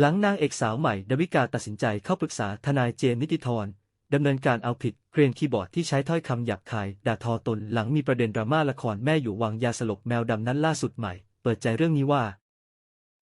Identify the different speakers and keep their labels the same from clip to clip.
Speaker 1: หลังนางเอกสาวใหม่ดาวิกาตัดสินใจเข้าปรึกษาทนายเจมนิติธรดำเนินการเอาผิดเกรียนคีย์บอร์ดที่ใช้ถ้อยคำหยาบคาย ด่าทอตนหลังมีประเด็นดราม่าละครแม่อยู่วางยาสลบแมวดำนั้นล่าสุดใหม่ เปิดใจเรื่องนี้ว่า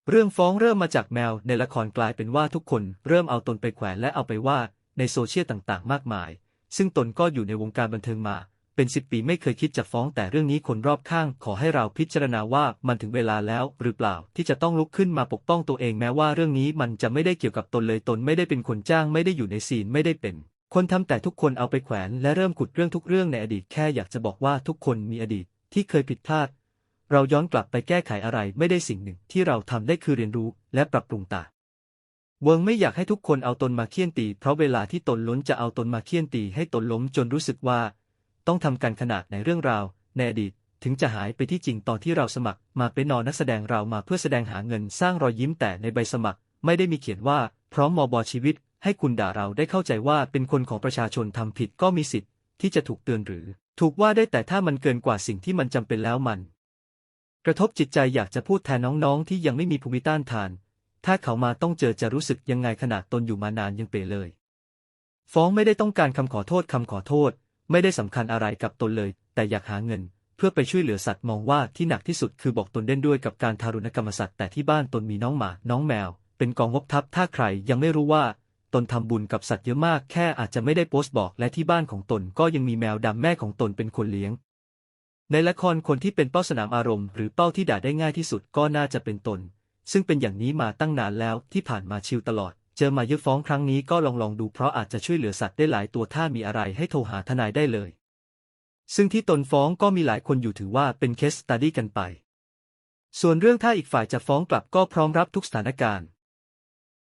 Speaker 1: เรื่องฟ้องเริ่มมาจากแมวในละครกลายเป็นว่าทุกคนเริ่มเอาตนไปแขวนและเอาไปว่าในโซเชียลต่างๆ มากมาย ซึ่งตนก็อยู่ในวงการบันเทิงมา เป็นสิบปีไม่เคยคิดจะฟ้องแต่เรื่องนี้คนรอบข้าง ขอให้เราพิจารณาว่ามันถึงเวลาแล้วหรือเปล่าที่จะต้องลุกขึ้นมาปกป้องตัวเองแม้ว่าเรื่องนี้มันจะไม่ได้เกี่ยวกับตนเลยตนไม่ได้เป็นคนจ้างไม่ได้อยู่ในซีนไม่ได้เป็น คนทำแต่ทุกคนเอาไปแขวน และเริ่มขุดเรื่องทุกเรื่องในอดีตแค่อยากจะบอกว่าทุกคนมีอดีตที่เคยผิดพลาด เราย้อนกลับไปแก้ไขอะไรไม่ได้สิ่งหนึ่งที่เราทำได้คือเรียนรู้และปรับปรุงตาเวิงไม่อยากให้ทุกคนเอาตนมาเคี่ยนตี เพราะเวลาที่ตนล้นจะเอาตนมาเคี่ยนตีให้ตนล้มจนรู้สึกว่า ต้องทำกันขนาดในเรื่องราวในอดีตถึงจะหายไปที่จริงตอนที่เราสมัคร มาเป็นนอนนักแสดงเรามาเพื่อแสดงหาเงินสร้างรอยยิ้มแต่ในใบสมัคร ไม่ได้มีเขียนว่า พร้อมมอบอชีวิต ให้คุณด่าเราได้เข้าใจว่าเป็นคนของประชาชนทำผิดก็มีสิทธิ์ ที่จะถูกเตือนหรือ ถูกว่าได้แต่ถ้ามันเกินกว่าสิ่งที่มันจำเป็นแล้วมัน กระทบจิตใจอยากจะพูดแทนน้องๆ ที่ยังไม่มีภูมิต้านทาน ถ้าเขามาต้องเจอจะรู้สึกยังไงขนาดตนอยู่มานานยังเปเลย ฟ้องไม่ได้ต้องการคำขอโทษคำขอโทษ ไม่ได้สำคัญอะไรกับตนเลย แต่อยากหาเงิน เพื่อไปช่วยเหลือสัตว์มองว่าที่หนักที่สุดคือบอกตนเล่นด้วยกับการทารุณกรรมสัตว์แต่ที่บ้านตนมีน้องหมา น้องแมว เป็นกองงบทัพถ้าใครยังไม่รู้ว่า ตนทำบุญกับสัตว์เยอะมากแค่อาจจะไม่ได้โพสต์บอกและที่บ้านของตนก็ยังมีแมวดำแม่ของตนเป็นคนเลี้ยง ในละครคนที่เป็นเป้าสนามอารมณ์หรือเป้าที่ด่าได้ง่ายที่สุดก็น่าจะเป็นตน ซึ่งเป็นอย่างนี้มาตั้งนานแล้วที่ผ่านมาชิวตลอด เจอมาเยอะฟ้องครั้งนี้ก็ลองลองดูเพราะอาจจะช่วยเหลือสัตว์ได้หลายตัวถ้ามีอะไรให้โทรหาทนายได้เลย ซึ่งที่ตนฟ้องก็มีหลายคนอยู่ถือว่าเป็นเคสสตัดดี้กันไป ส่วนเรื่องถ้าอีกฝ่ายจะฟ้องกลับก็พร้อมรับทุกสถานการณ์